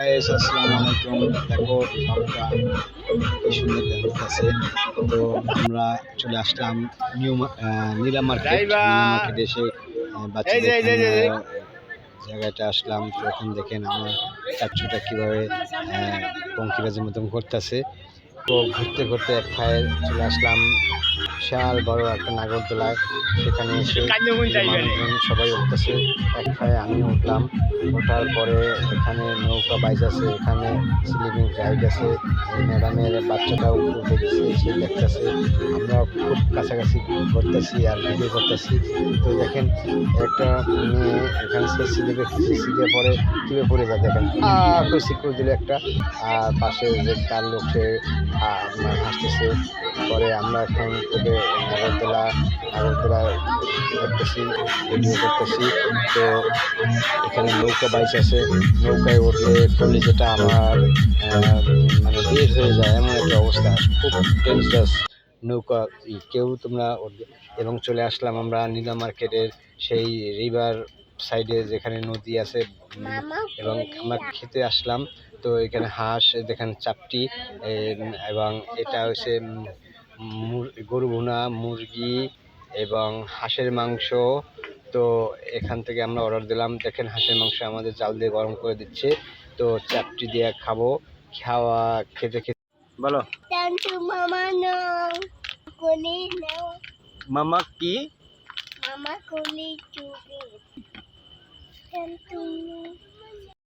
আসসালামু আলাইকুম দেখো আমরা কি সুন্দর আছে। তো আমরা চলে আসলাম নিউ নীলা মার্কেট নীলা এসে বাচ্চাদের জায়গাটা আসলাম। তো এখন দেখেন আমার চাচ্চুটা কীভাবে পঙ্কিরাজের মতন করতেছে। তো ঘুরতে ঘুরতে এক ফায়ে চলে আসলাম বিশাল বড় একটা নাগরদোলায়। সেখানে এসে সবাই উঠতেছে। এক ফায়ে আমি উঠলাম। ওঠার পরে এখানে নৌকা বাইজ আছে এখানে স্লিপিং রাইড আছে। ম্যাডামের বাচ্চাটাও উঠে গেছে সে দেখতেছে। আমরা খুব কাছাকাছি করতেছি আর ভিডিও করতেছি। তো দেখেন একটা মেয়ে এখানে সে সিলিপে সিলিপে পরে টিপে পড়ে যায়। দেখেন আর করে দিল একটা। আর পাশে যে তার লোক সে আপনার হাসতেছে পরে আমরা এখন থেকে আগরতলা নাগরদোলা করতেছি ভিডিও করতেছি তো এখানে নৌকা বাইচ আছে। নৌকায় উঠলে পড়লে যেটা আমার মানে বের হয়ে যায় এমন একটা অবস্থা। খুব ডেঞ্জারাস নৌকা। কেউ তোমরা এবং চলে আসলাম আমরা নীলা মার্কেটের সেই রিভার সাইডে যেখানে নদী আছে এবং আমরা খেতে আসলাম। তো এখানে হাঁস দেখেন চাপটি এবং এটা হচ্ছে গরু ভুনা মুরগি এবং হাঁসের মাংস। তো এখান থেকে আমরা অর্ডার দিলাম। দেখেন হাঁসের মাংস আমাদের জাল দিয়ে গরম করে দিচ্ছে। তো চাপটি দিয়ে খাব। খাওয়া খেতে খেতে। বলো. মামা কি? Mama tanto